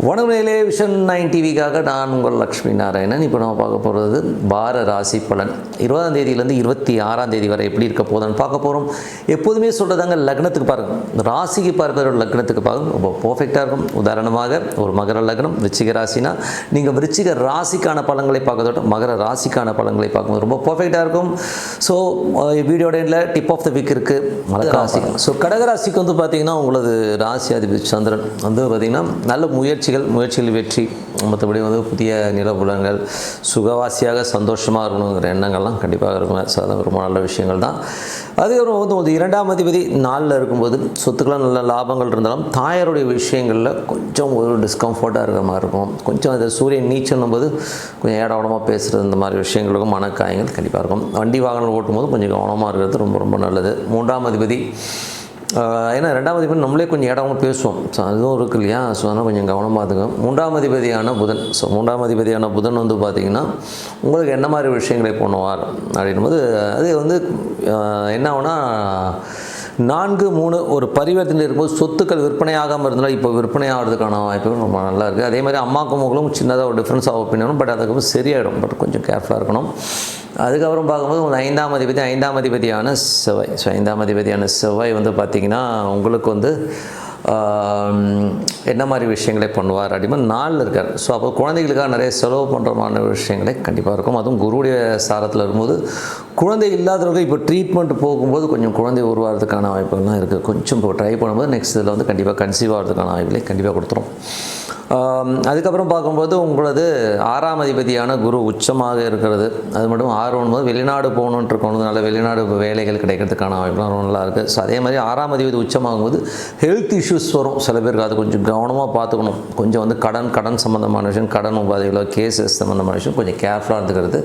வணக்கங்களே vision nine டிவிக்காக நான் உங்கள் லக்ஷ்மி நாராயணன். இப்போ நம்ம பார்க்க போகிறது வார ராசி பலன். இருபதாம் தேதியிலேருந்து இருபத்தி ஆறாம் தேதி வரை எப்படி இருக்க போகுதுன்னு பார்க்க போகிறோம் எப்போதுமே சொல்கிறதாங்க லக்னத்துக்கு பாருங்கள் ராசிக்கு பார்க்குற லக்னத்துக்கு பாருங்க. ரொம்ப பர்ஃபெக்டாக இருக்கும். உதாரணமாக ஒரு மகர லக்னம் விருச்சிக ராசினா நீங்கள் விருச்சிக ராசிக்கான பலன்களை பார்க்கறதோட மகர ராசிக்கான பலன்களை பார்க்கும்போது ரொம்ப பர்ஃபெக்டாக இருக்கும். ஸோ வீடியோட எண்டில் டிப் ஆஃப் த வீக் இருக்குது மகர ராசி. ஸோ கடகராசிக்கு வந்து பார்த்தீங்கன்னா உங்களது ராசி அதிபதி சந்திரன். வந்து பார்த்தீங்கன்னா நல்ல முயற்சிகள் முயற்சிகள் வெற்றி மற்றபடி வந்து புதிய நிலபுலங்கள் சுகவாசியாக சந்தோஷமாக இருக்கணுங்கிற எண்ணங்கள்லாம் கண்டிப்பாக இருக்கும் ஸோ ரொம்ப நல்ல விஷயங்கள் தான் அதுக்கப்புறம் வந்து ஒரு இரண்டாம் அதிபதி நாளில் இருக்கும்போது சொத்துக்கெல்லாம் நல்ல லாபங்கள் இருந்தாலும் தாயாருடைய விஷயங்களில் கொஞ்சம் ஒரு டிஸ்கம்ஃபர்ட்டாக இருக்கிற மாதிரி இருக்கும். கொஞ்சம் அது சூரியன் நீச்சல்னும் போது கொஞ்சம் ஏடவடமாக பேசுகிறது இந்த மாதிரி விஷயங்களுக்கும் மனக்காயங்கள் கண்டிப்பாக இருக்கும். வண்டி வாகனம் ஓட்டும்போது கொஞ்சம் கவனமாக இருக்கிறது ரொம்ப ரொம்ப நல்லது. மூன்றாம் அதிபதி ஏன்னா ரெண்டாம் அதிபதி நம்மளே கொஞ்சம் இடமா பேசுவோம். ஸோ அதுவும் இருக்கு இல்லையா? ஸோ அதனால் கொஞ்சம் கவனமாக இருக்கும் மூன்றாம் அதிபதியான புதன். ஸோ மூன்றாம் அதிபதியான புதன் வந்து பார்த்திங்கன்னா உங்களுக்கு என்ன மாதிரி விஷயங்களை பண்ணுவார்? அப்படின்னும் போது அது வந்து என்ன ஆகுனா நான்கு மூணு ஒரு பரிவர்த்தனை இருக்கும்போது சொத்துக்கள் விற்பனை ஆகாமல் இருந்தாலும் இப்போ விற்பனை ஆகிறதுக்கான வாய்ப்புகள் ரொம்ப நல்லா இருக்குது அதே மாதிரி அம்மாக்கும் உங்களும் சின்னதாக ஒரு டிஃப்ரென்ஸ் ஆஃப் ஒப்பீனியனும் பட் அதுக்கப்புறம் சரியாயிடும். பட் கொஞ்சம் கேர்ஃபுல்லாக இருக்கணும். அதுக்கப்புறம் பார்க்கும்போது உங்கள் ஐந்தாம் அதிபதி ஐந்தாம் அதிபதியான செவ்வாய். ஸோ ஐந்தாம் அதிபதியான செவ்வாய் வந்து பார்த்திங்கன்னா உங்களுக்கு வந்து என்ன மாதிரி விஷயங்களை பண்ணுவார் அப்படின்னா நாளில் இருக்கார். ஸோ அப்போ குழந்தைகளுக்காக நிறைய செலவு பண்ணுற மாதிரி விஷயங்களே கண்டிப்பாக இருக்கும். அதுவும் குருவுடைய சாரத்தில் இருக்கும்போது குழந்தை இல்லாதவங்க இப்போ ட்ரீட்மெண்ட் போகும்போது கொஞ்சம் குழந்தை உருவாகிறதுக்கான வாய்ப்புகள்லாம் இருக்குது கொஞ்சம் இப்போ ட்ரை பண்ணும்போது நெக்ஸ்ட் இதில் வந்து கண்டிப்பாக கன்சீவ் ஆகிறதுக்கான வாய்ப்புகளை கண்டிப்பாக கொடுத்துரும். அதுக்கப்புறம் பார்க்கும்போது உங்களது ஆறாம் அதிபதியான குரு உச்சமாக இருக்கிறது. அது மட்டும் ஆறு ஒன்பது வெளிநாடு போகணுன்ட்டு இருக்கணுனால வெளிநாடு வேலைகள் கிடைக்கிறதுக்கான வாய்ப்புலாம் ரொம்ப நல்லா இருக்குது ஸோ அதே மாதிரி ஆறாம் அதிபதி உச்சமாகும்போது ஹெல்த் இஷ்யூஸ் வரும். சில பேருக்கு அது கொஞ்சம் கவனமாக பார்த்துக்கணும். கொஞ்சம் வந்து கடன் கடன் சம்மந்தமான விஷயம் கடன் உபாதைகளோ கேசஸ் சம்மந்தமான விஷயம் கொஞ்சம் கேர்ஃபுல்லாக இருந்துக்கிறது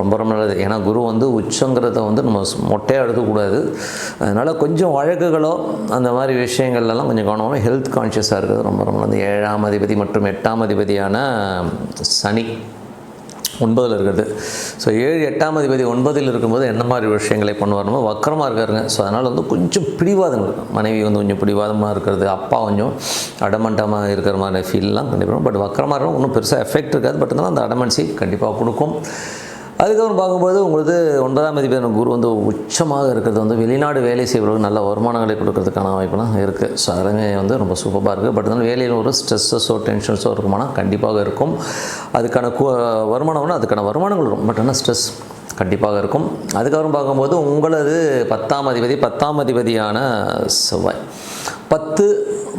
ரொம்ப ரொம்ப நல்லது. ஏன்னா குரு வந்து உச்சங்கிறத வந்து நம்ம மொட்டையாக எடுக்கக்கூடாது. அதனால் கொஞ்சம் வழக்குகளோ அந்த மாதிரி விஷயங்கள்லாம் கொஞ்சம் கவனமாக ஹெல்த் கான்ஷியஸாக இருக்கிறது ரொம்ப ரொம்ப நல்லது. ஏழாம் அதிபதி மற்றும் மற்றும் எட்டாம் அதிபதியான சனி ஒன்பதில் இருக்கிறது. ஸோ ஏழு எட்டாம் அதிபதி ஒன்பதில் இருக்கும்போது என்ன மாதிரி விஷயங்களை பண்ணுவாருமோ வக்கரமாக இருக்காருங்க. ஸோ அதனால் வந்து கொஞ்சம் பிடிவாதங்கள் மனைவி வந்து கொஞ்சம் பிடிவாதமாக இருக்கிறது அப்பா கொஞ்சம் அடமண்டமாக இருக்கிற மாதிரி ஃபீல்லாம் கண்டிப்பாக பட் வக்கரமாக இருக்கும் ஒன்றும் பெருசாக எஃபெக்ட் இருக்காது. பட் இருந்தாலும் அந்த அடமன்சி கண்டிப்பாக கொடுக்கும். அதுக்கப்புறம் பார்க்கும்போது உங்களுக்கு ஒன்பதாம் அதிபதியான குரு வந்து உச்சமாக இருக்கிறது வந்து வெளிநாடு வேலை செய்வர்களுக்கு நல்ல வருமானங்களை கொடுக்கறதுக்கான வாய்ப்புலாம் இருக்குது ஸோ அதெல்லாமே வந்து ரொம்ப சூப்பராக இருக்குது பட் இருந்தாலும் வேலையில் ஒரு ஸ்ட்ரெஸ்ஸஸோ டென்ஷன்ஸோ இருக்குமானா கண்டிப்பாக இருக்கும். அதுக்கான கு வருமானம்னா அதுக்கான வருமானங்கள் இருக்கும் பட் ஆனால் ஸ்ட்ரெஸ் கண்டிப்பாக இருக்கும். அதுக்கப்புறம் பார்க்கும்போது உங்களது பத்தாம் அதிபதி பத்தாம் அதிபதியான செவ்வாய். பத்து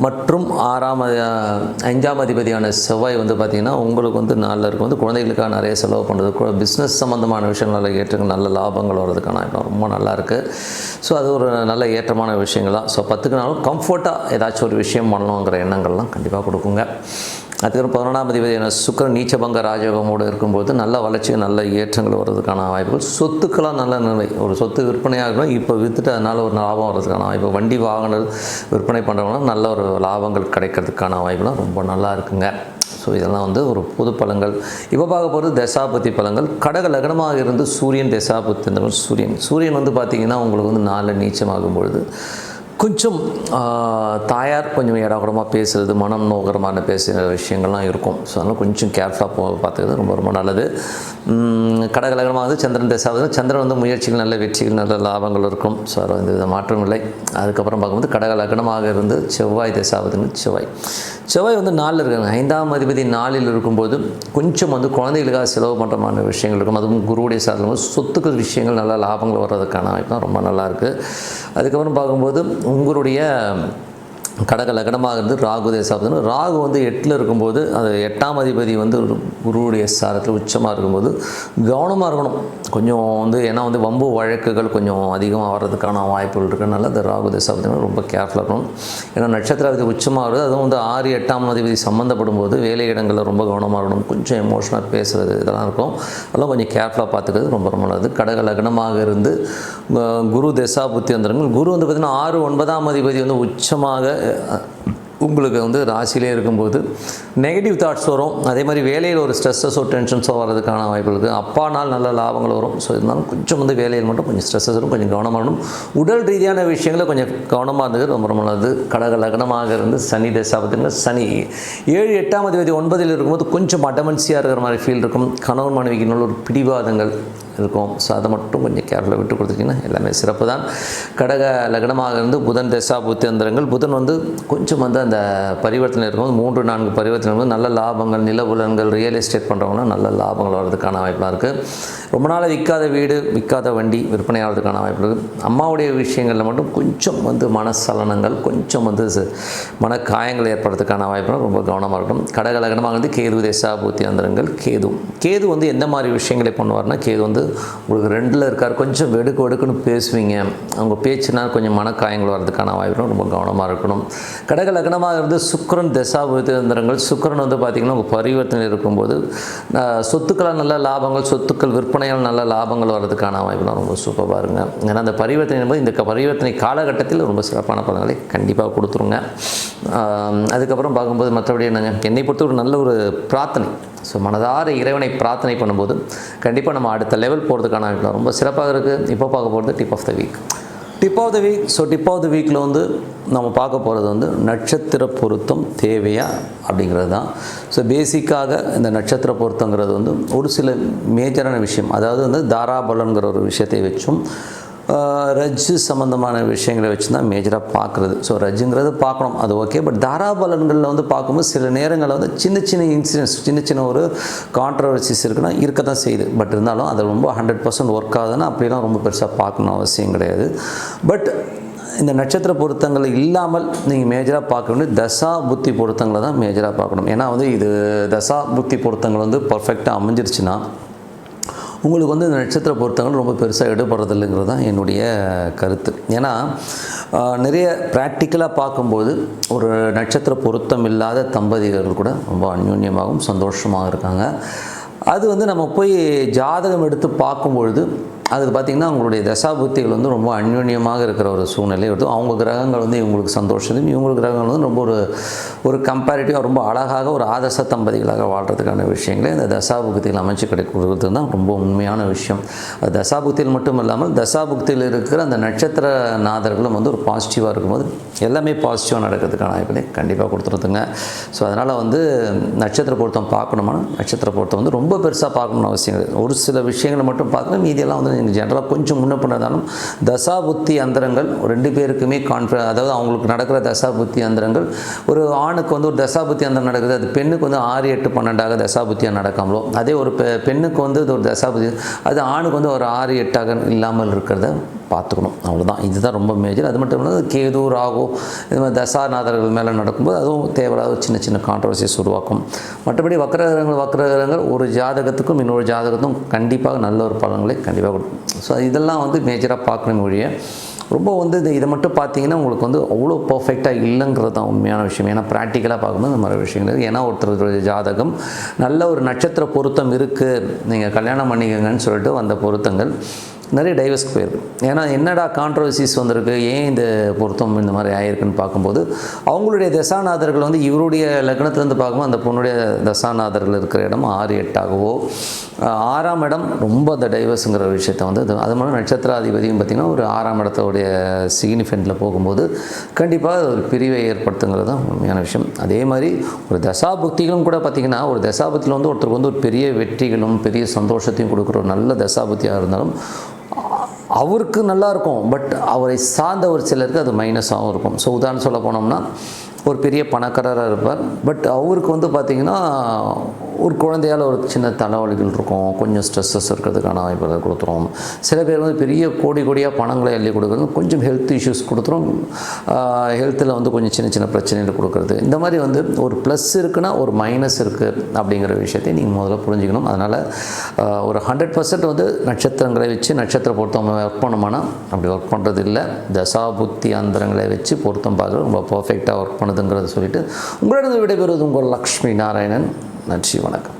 மற்றும் ஆறாம் ஐந்தாம் அஞ்சாம் அதிபதியான செவ்வாய் வந்து பார்த்திங்கன்னா உங்களுக்கு வந்து நாளில் இருக்கும் வந்து குழந்தைகளுக்காக நிறைய செலவு பண்ணுறது பிஸ்னஸ் சம்மந்தமான விஷயங்கள் ஏற்றுங்க. நல்ல லாபங்கள் வர்றதுக்கான வாய்ப்பு ரொம்ப நல்லா இருக்குது ஸோ அது ஒரு நல்ல ஏற்றமான விஷயங்கள்? தான் ஸோ பத்துக்குனாலும் கம்ஃபர்ட்டாக ஏதாச்சும் ஒரு விஷயம் பண்ணணுங்கிற எண்ணங்கள்லாம் கண்டிப்பாக கொடுக்குங்க. அதுக்கப்புறம் பதினொன்றாம் அதிபதியான சுக்கரன் நீச்சபங்க ராஜயோகமோடு இருக்கும்போது நல்ல வளர்ச்சி நல்ல ஏற்றங்கள் வர்றதுக்கான வாய்ப்புகள். சொத்துக்கெல்லாம் நல்ல நிலை. ஒரு சொத்து விற்பனையாகணும் இப்போ விற்றுட்டு அதனால் ஒரு லாபம் வர்றதுக்கான வாய்ப்பு. வண்டி வாகனம் விற்பனை பண்ணுறவங்க நல்ல ஒரு லாபங்கள் கிடைக்கிறதுக்கான வாய்ப்புலாம் ரொம்ப நல்லா இருக்குங்க. ஸோ இதெல்லாம் வந்து ஒரு பொது பழங்கள். இப்போ பார்க்க போகிறது தசாபதி பலங்கள் கடக லக்னமாக இருந்து சூரியன் தசாபதி இந்த சூரியன். சூரியன் வந்து பார்த்திங்கன்னா உங்களுக்கு வந்து நாளில் நீச்சமாகும் பொழுது கொஞ்சம் தாயார் கொஞ்சம் இடகுடமாக பேசுகிறது மனம் நோகரமான பேசுகிற விஷயங்கள்லாம் இருக்கும். ஸோ அதனால் கொஞ்சம் கேர்ஃபுல்லாக போ பார்த்துக்கிறது ரொம்ப ரொம்ப நல்லது. உம், கடகலகமாக வந்து சந்திரன் தசாவது சந்திரன் வந்து முயற்சிகள் நல்ல வெற்றிகள் நல்ல லாபங்கள் இருக்கும். ஸோ அதில் எந்த வித மாற்றம் இல்லை. அதுக்கப்புறம் பார்க்கும்போது கடகலகனமாக இருந்து செவ்வாய் தசாவதுன்னு செவ்வாய். செவ்வாய் வந்து நாளில் இருக்காங்க. ஐந்தாம் அதிபதி நாளில் இருக்கும்போது கொஞ்சம் வந்து குழந்தைகளுக்காக செலவு பண்ணுறமான விஷயங்கள் இருக்கும். அதுவும் குருவுடைய சாதனம் போது சொத்துக்கள் விஷயங்கள் நல்லா லாபங்கள் வர்றதுக்கான வாய்ப்பு தான் ரொம்ப நல்லா இருக்குது அதுக்கப்புறம் பார்க்கும்போது உங்களுடைய கடக லக்னமாக இருந்து ராகு தேசாபதினு ராகு வந்து எட்டில் இருக்கும்போது அது எட்டாம் அதிபதி வந்து ஒரு குருவுடைய சாரத்தில் உச்சமாக இருக்கும்போது கவனமாக இருக்கணும். கொஞ்சம் வந்து ஏன்னா வந்து வம்பு வழக்குகள் கொஞ்சம் அதிகமாக வர்றதுக்கான வாய்ப்புகள் இருக்கிறனால அந்த ராகு தேசாபதினு ரொம்ப கேர்ஃபுல்லாக இருக்கணும். ஏன்னா நட்சத்திராதிபதி உச்சமாக வருது. அதுவும் வந்து ஆறு எட்டாம் அதிபதி சம்மந்தப்படும் போது வேலை இடங்களில் ரொம்ப கவனமாக இருக்கணும். கொஞ்சம் எமோஷனாக பேசுகிறது இதெல்லாம் இருக்கும். அதெல்லாம் கொஞ்சம் கேர்ஃபுல்லாக பார்த்துக்கிறது ரொம்ப ரொம்ப நல்லது. கடக லக்னமாக இருந்து குரு தசா புத்தி வந்துருங்க குரு வந்து பார்த்திங்கன்னா ஆறு ஒன்பதாம் அதிபதி வந்து உச்சமாக உங்களுக்கு வந்து ராசியிலே இருக்கும்போது நெகட்டிவ் தாட்ஸ் வரும். அதே மாதிரி வேலையில் ஒரு ஸ்ட்ரெஸ்ஸஸோ டென்ஷன்ஸோ வர்றதுக்கான வாய்ப்பு இருக்குது அப்பா நாள் நல்ல லாபங்கள் வரும். ஸோ இருந்தாலும் கொஞ்சம் வந்து வேலையில் மட்டும் கொஞ்சம் ஸ்ட்ரெஸ்ஸஸ் வரும் கொஞ்சம் கவனமாக இருக்கணும். உடல் ரீதியான விஷயங்களை கொஞ்சம் கவனமாக இருந்தது ரொம்ப ரொம்ப நல்லது. கடக லக்னமாக இருந்து சனி தசாபத்தின் சனி ஏழு எட்டாம் அதிபதி ஒன்பதில் இருக்கும்போது கொஞ்சம் அடமன்சியாக இருக்கிற மாதிரி ஃபீல் இருக்கும். கணவன் மனைவிக்கு நல்ல ஒரு பிடிவாதங்கள் இருக்கும். ஸோ அதை மட்டும் கொஞ்சம் கேர்ஃபுல்லாக விட்டு கொடுத்துட்டிங்கன்னா எல்லாமே சிறப்பு தான் கடக லக்னமாக இருந்து புதன் தசா புத்தியந்திரங்கள் புதன் வந்து கொஞ்சம் வந்து அந்த பரிவர்த்தனை இருக்கும்போது மூன்று நான்கு பரிவர்த்தனை நல்ல லாபங்கள் நிலவுலன்கள் ரியல் எஸ்டேட் பண்ணுறவங்களாம் நல்ல லாபங்கள் வர்றதுக்கான வாய்ப்பாக இருக்குது ரொம்ப நாள் விற்காத வீடு விற்காத வண்டி விற்பனை ஆகிறதுக்கான வாய்ப்பு இருக்குது அம்மாவுடைய விஷயங்களில் மட்டும் கொஞ்சம் வந்து மனசலனங்கள் கொஞ்சம் வந்து ச- மனக்காயங்கள் ஏற்படுறதுக்கான வாய்ப்பு ரொம்ப கவனமாக இருக்கணும். கடக லக்னமாக வந்து கேது தசா புத்தியந்திரங்கள் கேது. கேது வந்து எந்த மாதிரி விஷயங்களை பண்ணுவார்னா கேது வந்து உங்களுக்கு ரெண்டில் இருக்கார். கொஞ்சம் வெடுக்கு வெடுக்குன்னு பேசுவீங்க. அவங்க பேச்சுனால் கொஞ்சம் மனக்காயங்கள் வர்றதுக்கான வாய்ப்பு ரொம்ப கவனமாக இருக்கணும். கடக லக்னமாக இருந்து சுக்கிரன் தசாபுத்திரங்கள் சுக்கரன் வந்து பார்த்திங்கன்னா உங்கள் பரிவர்த்தனை இருக்கும்போது சொத்துக்களால் நல்ல லாபங்கள் சொத்துக்கள் விற்பனையால் நல்ல லாபங்கள் வர்றதுக்கான வாய்ப்புலாம் ரொம்ப சூப்பராக இருங்க ஏன்னா அந்த பரிவர்த்தனை என்பது இந்த பரிவர்த்தனை காலகட்டத்தில் ரொம்ப சிறப்பான பலன்களை கண்டிப்பாக கொடுத்துருங்க. அதுக்கப்புறம் பார்க்கும்போது மற்றபடி என்னங்க? என்னை பொறுத்த ஒரு நல்ல ஒரு பிரார்த்தனை. ஸோ மனதார இறைவனை பிரார்த்தனை பண்ணும்போது கண்டிப்பாக நம்ம அடுத்த லெவல் போகிறதுக்கான ரொம்ப சிறப்பாக இருக்குது இப்போ பார்க்க போகிறது tip of the week tip of the week so tip of the வீக்கில் வந்து நம்ம பார்க்க போகிறது வந்து நட்சத்திர பொருத்தம் தேவையா அப்படிங்கிறது தான் ஸோ பேசிக்காக இந்த நட்சத்திர பொருத்தங்கிறது வந்து ஒரு சில மேஜரான விஷயம். அதாவது வந்து தாராபலன்கிற ஒரு விஷயத்தை வச்சும் ரஜ்ஜு சம்மந்தமான விஷயங்களை வச்சு தான் மேஜராக பார்க்குறது. ஸோ ரஜ்ஜுங்கிறது பார்க்கணும். அது ஓகே பட் தாராபலன்களில் வந்து பார்க்கும்போது சில நேரங்களில் வந்து சின்ன சின்ன இன்சிடென்ட்ஸ் சின்ன சின்ன ஒரு கான்ட்ரவர்சிஸ் இருக்குன்னா இருக்க தான் செய்யுது. பட் இருந்தாலும் அது ரொம்ப ஹண்ட்ரட் பர்சன்ட் ஒர்க் ஆகுதுன்னா அப்படிலாம் ரொம்ப பெருசாக பார்க்கணும் அவசியம் கிடையாது. பட் இந்த நட்சத்திர பொருத்தங்கள் இல்லாமல் நீங்கள் மேஜராக பார்க்க வேண்டிய தசா புத்தி பொருத்தங்களை தான் மேஜராக பார்க்கணும். ஏன்னா வந்து இது தசா புத்தி பொருத்தங்கள் வந்து பர்ஃபெக்டாக அமைஞ்சிருச்சுன்னா உங்களுக்கு வந்து இந்த நட்சத்திர பொருத்தங்கள் ரொம்ப பெருசாக எடுபடுறதில்லைங்கிறது தான் என்னுடைய கருத்து. ஏன்னா நிறைய ப்ராக்டிக்கலாக பார்க்கும்போது ஒரு நட்சத்திர பொருத்தம் இல்லாத தம்பதிகள் கூட ரொம்ப அந்யூன்யமாகவும் சந்தோஷமாக இருக்காங்க. அது வந்து நம்ம போய் ஜாதகம் எடுத்து பார்க்கும்பொழுது அது பார்த்திங்கன்னா அவங்களுடைய தசாபுத்திகள் வந்து ரொம்ப அந்யோன்யமாக இருக்கிற ஒரு சூழ்நிலை. வருது அவங்க கிரகங்கள் வந்து இவங்களுக்கு சந்தோஷத்தையும் இவங்களுக்கு கிரகங்கள் வந்து ரொம்ப ஒரு ஒரு கம்பேரிட்டிவாக ரொம்ப அழகாக ஒரு ஆதர்ச தம்பதிகளாக வாழ்கிறதுக்கான விஷயங்களை இந்த தசாபுக்தியில் அமைச்சு கிடைக்கிறது தான் ரொம்ப உண்மையான விஷயம். அது தசாபுக்தியில் மட்டும் இல்லாமல் தசாபுக்தியில் இருக்கிற அந்த நட்சத்திர நாதர்களும் வந்து ஒரு பாசிட்டிவாக இருக்கும்போது எல்லாமே பாசிட்டிவாக நடக்கிறதுக்கான வாய்ப்புகளை கண்டிப்பாக கொடுத்துருதுங்க. ஸோ அதனால் வந்து நட்சத்திர பொருத்தம் பார்க்கணுமானா நட்சத்திர பொருத்தம் வந்து ரொம்ப பெருசாக பார்க்கணும்னு அவசியம் கிடையாது. ஒரு சில விஷயங்களை மட்டும் பார்க்கணும் மீதியெல்லாம் வந்து நீங்கள் ஜென்ரலாக கொஞ்சம் முன்ன பண்ணதாலும் தசாபுத்தி அந்தரங்கள் ரெண்டு பேருக்குமே கான்ஃப அதாவது அவங்களுக்கு நடக்கிற தசாபுத்தி அந்தரங்கள் ஒரு ஆணுக்கு வந்து ஒரு தசாபுத்தி அந்தரம் நடக்குது அது பெண்ணுக்கு வந்து ஆறு எட்டு பன்னெண்டாக தசாபுத்தியாக நடக்காமலோ அதே ஒரு பெ பெண்ணுக்கு வந்து இது ஒரு தசாபுத்தி அது ஆணுக்கு வந்து ஒரு ஆறு எட்டாக இல்லாமல் இருக்கிறத. பார்த்துக்கணும். அவ்வளோதான் இதுதான் ரொம்ப மேஜர் அது மட்டும் இல்லாமல் கேது ராகு இது மாதிரி தசாநாதர்கள் மேலே நடக்கும்போது அதுவும் தேவையில்லாத சின்ன சின்ன கான்ட்ரவர்சிஸ் உருவாக்கும். மற்றபடி வக்ரகிரகங்கள் வக்ரகிரகங்கள் ஒரு ஜாதகத்துக்கும் இன்னொரு ஜாதகத்துக்கும் கண்டிப்பாக நல்ல ஒரு பலன்களை கண்டிப்பாக கொடுக்கும் ஸோ இதெல்லாம் வந்து மேஜராக பார்க்கணும் ஒழிய ரொம்ப வந்து இது இதை மட்டும் பார்த்தீங்கன்னா உங்களுக்கு வந்து அவ்வளோ பர்ஃபெக்டாக இல்லைங்கிறது தான் உண்மையான விஷயம். ஏன்னா ப்ராக்டிக்கலாக பார்க்கும்போது இந்த மாதிரி விஷயங்கள் இருக்குது ஏன்னா ஒருத்தருடைய ஜாதகம் நல்ல ஒரு நட்சத்திர பொருத்தம் இருக்குது நீங்கள் கல்யாணம் பண்ணிக்கங்கன்னு சொல்லிட்டு வந்த பொருத்தங்கள். நிறைய டைவர்ஸ்க்கு போயிருக்கு. ஏன்னா என்னடா கான்ட்ரவர்சிஸ் வந்திருக்கு? ஏன் இந்த பொருத்தம் இந்த மாதிரி ஆயிருக்குன்னு பார்க்கும்போது அவங்களுடைய தசாநாதர்கள் வந்து இவருடைய லக்னத்துலேருந்து பார்க்கும்போது அந்த பொண்ணுடைய தசாநாதர்கள் இருக்கிற இடம் ஆறு எட்டாகவோ ஆறாம் இடம் ரொம்ப அந்த டைவர்ஸுங்கிற விஷயத்தை வந்து அது அது மாதிரி நட்சத்திராதிபதியும் பார்த்திங்கன்னா ஒரு ஆறாம் இடத்தோடைய சிக்னிஃபெண்ட்டில் போகும்போது கண்டிப்பாக ஒரு பிரிவை ஏற்படுத்துங்கிறது தான் உண்மையான விஷயம். அதே மாதிரி ஒரு தசாபுக்திகளும் கூட பார்த்திங்கன்னா ஒரு தசாபுத்தியில் வந்து ஒருத்தருக்கு வந்து ஒரு பெரிய வெற்றிகளும் பெரிய சந்தோஷத்தையும் கொடுக்குற ஒரு நல்ல தசாபுத்தியாக இருந்தாலும் அவருக்கு நல்லா இருக்கும் பட் அவரை சார்ந்த ஒரு சிலருக்கு அது மைனஸாகவும் இருக்கும். ஸோ உதாரணம் சொல்ல போனோம்னா ஒரு பெரிய பணக்காரராக இருப்பார். பட் அவருக்கு வந்து பார்த்திங்கன்னா ஒரு குழந்தையால் ஒரு சின்ன தலைவலிகள் இருக்கும். கொஞ்சம் ஸ்ட்ரெஸ்ஸஸ் இருக்கிறதுக்கான வாய்ப்புகளை கொடுத்துரும். சில பேர் வந்து பெரிய கோடி கோடியாக பணங்களை எழுதி கொடுக்குறது கொஞ்சம் ஹெல்த் இஷ்யூஸ் கொடுத்துரும். ஹெல்த்தில் வந்து கொஞ்சம் சின்ன சின்ன பிரச்சனைகள் கொடுக்குறது. இந்த மாதிரி வந்து ஒரு ப்ளஸ் இருக்குன்னா ஒரு மைனஸ் இருக்குது அப்படிங்கிற விஷயத்தை நீங்கள் முதல்ல புரிஞ்சுக்கணும். அதனால் ஒரு ஹண்ட்ரட் பர்சன்ட் வந்து நட்சத்திரங்களை வச்சு நட்சத்திரம் பொருத்தம் ஒர்க் பண்ணோம்னா அப்படி ஒர்க் பண்ணுறது இல்லை தசா புத்தி அந்தரங்களை வச்சு பொருத்தம் பார்க்குறது ரொம்ப பர்ஃபெக்டாக ஒர்க் பண்ணுதுங்கிறத சொல்லிட்டு உங்களிடம் விடைபெறுவது உங்கள் லக்ஷ்மி நாராயணன். நன்றி வணக்கம்.